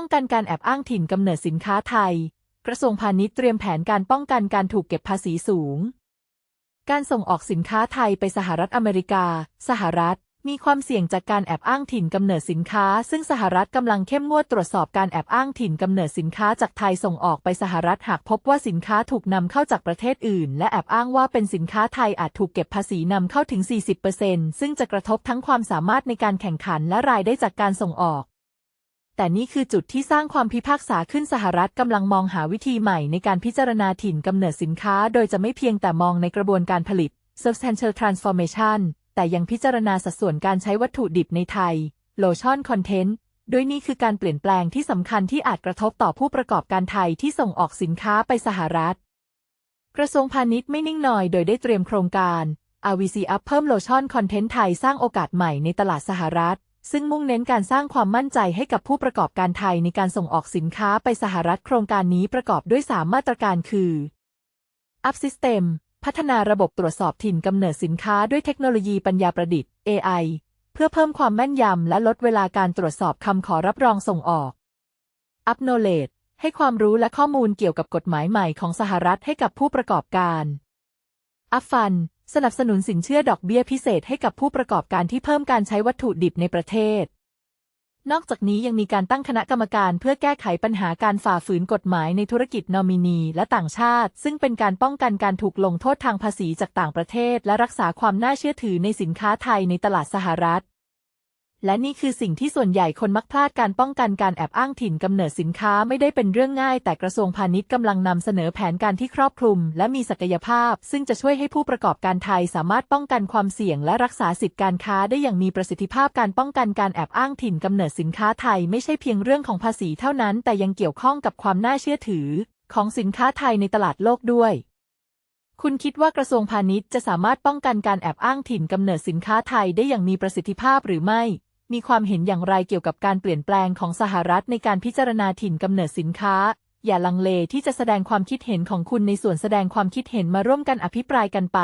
ป้องกันการแอบอ้างถิ่นกำเนิดสินค้าไทย กระทรวงพาณิชย์เตรียมแผนการป้องกันการถูกเก็บภาษีสูง การส่งออกสินค้าไทยไปสหรัฐอเมริกา สหรัฐมีความเสี่ยงจากการแอบอ้างถิ่นกำเนิดสินค้า ซึ่งสหรัฐกำลังเข้มงวดตรวจสอบการแอบอ้างถิ่นกำเนิดสินค้าจากไทยส่งออกไปสหรัฐหากพบว่าสินค้าถูกนำเข้าจากประเทศอื่น และแอบอ้างว่าเป็นสินค้าไทยอาจถูกเก็บภาษีนำเข้าถึง 40%ซึ่งจะกระทบทั้งความสามารถในการแข่งขันและรายได้จากการส่งออก แต่นี่คือจุดที่สร้างความพิพากษาขึ้นสหรัฐกำลังมองหาวิธีใหม่ในการพิจารณาถิ่นกำเนิดสินค้า โดยจะไม่เพียงแต่มองในกระบวนการผลิต substantial transformation แต่ยังพิจารณาสัดส่วนการใช้วัตถุดิบในไทย lotion content โดยนี่คือการเปลี่ยนแปลงที่สำคัญที่อาจกระทบต่อผู้ประกอบการไทยที่ส่งออกสินค้าไปสหรัฐ กระทรวงพาณิชย์ไม่นิ่งนอยโดยได้เตรียมโครงการ RVC Up เพิ่มโลชั่นคอนเทนต์ไทยสร้างโอกาสใหม่ในตลาดสหรัฐ ซึ่งมุ่งเน้นการสร้างความมั่นใจให้กับผู้ประกอบการไทยในการส่งออกสินค้าไปสหรัฐโครงการนี้ประกอบด้วย 3 มาตรการคือ Up System พัฒนาระบบตรวจสอบถิ่นกำเนิดสินค้าด้วยเทคโนโลยีปัญญาประดิษฐ์ AI เพื่อเพิ่มความแม่นยำและลดเวลาการตรวจสอบคำขอรับรองส่งออก Up Knowledge ให้ความรู้และข้อมูลเกี่ยวกับกฎหมายใหม่ของสหรัฐให้กับผู้ประกอบการ อัฟฟัน สนับสนุนสินเชื่อดอกเบี้ยพิเศษให้กับผู้ประกอบการที่เพิ่มการใช้วัตถุดิบในประเทศ นอกจากนี้ยังมีการตั้งคณะกรรมการเพื่อแก้ไขปัญหาการฝ่าฝืนกฎหมายในธุรกิจนอมินีและต่างชาติ ซึ่งเป็นการป้องกันการถูกลงโทษทางภาษีจากต่างประเทศ และรักษาความน่าเชื่อถือในสินค้าไทยในตลาดสหรัฐ และนี่คือสิ่งที่ส่วนใหญ่คนมักพลาดการป้องกันการแอบอ้างถิ่นกำเนิดสินค้าไม่ได้เป็นเรื่องง่าย แต่กระทรวงพาณิชย์กำลังนำเสนอแผนการที่ครอบคลุม และมีศักยภาพ ซึ่งจะช่วยให้ผู้ประกอบการไทยสามารถป้องกันความเสี่ยง และรักษาสิทธิการค้าได้อย่างมีประสิทธิภาพการป้องกันการแอบอ้างถิ่นกำเนิดสินค้าไทย ไม่ใช่เพียงเรื่องของภาษีเท่านั้น แต่ยังเกี่ยวข้องกับความน่าเชื่อถือ ของสินค้าไทยในตลาดโลกด้วยคุณคิดว่ากระทรวงพาณิชย์จะสามารถป้องกันการแอบอ้างถิ่นกำเนิดสินค้าไทยได้อย่างมีประสิทธิภาพหรือไม่ มีความเห็นอย่างไรเกี่ยวกับการเปลี่ยนแปลงของสหรัฐในการพิจารณาถิ่นกำเนิดสินค้า อย่าลังเลที่จะแสดงความคิดเห็นของคุณในส่วนแสดงความคิดเห็นมาร่วมกันอภิปรายกันไป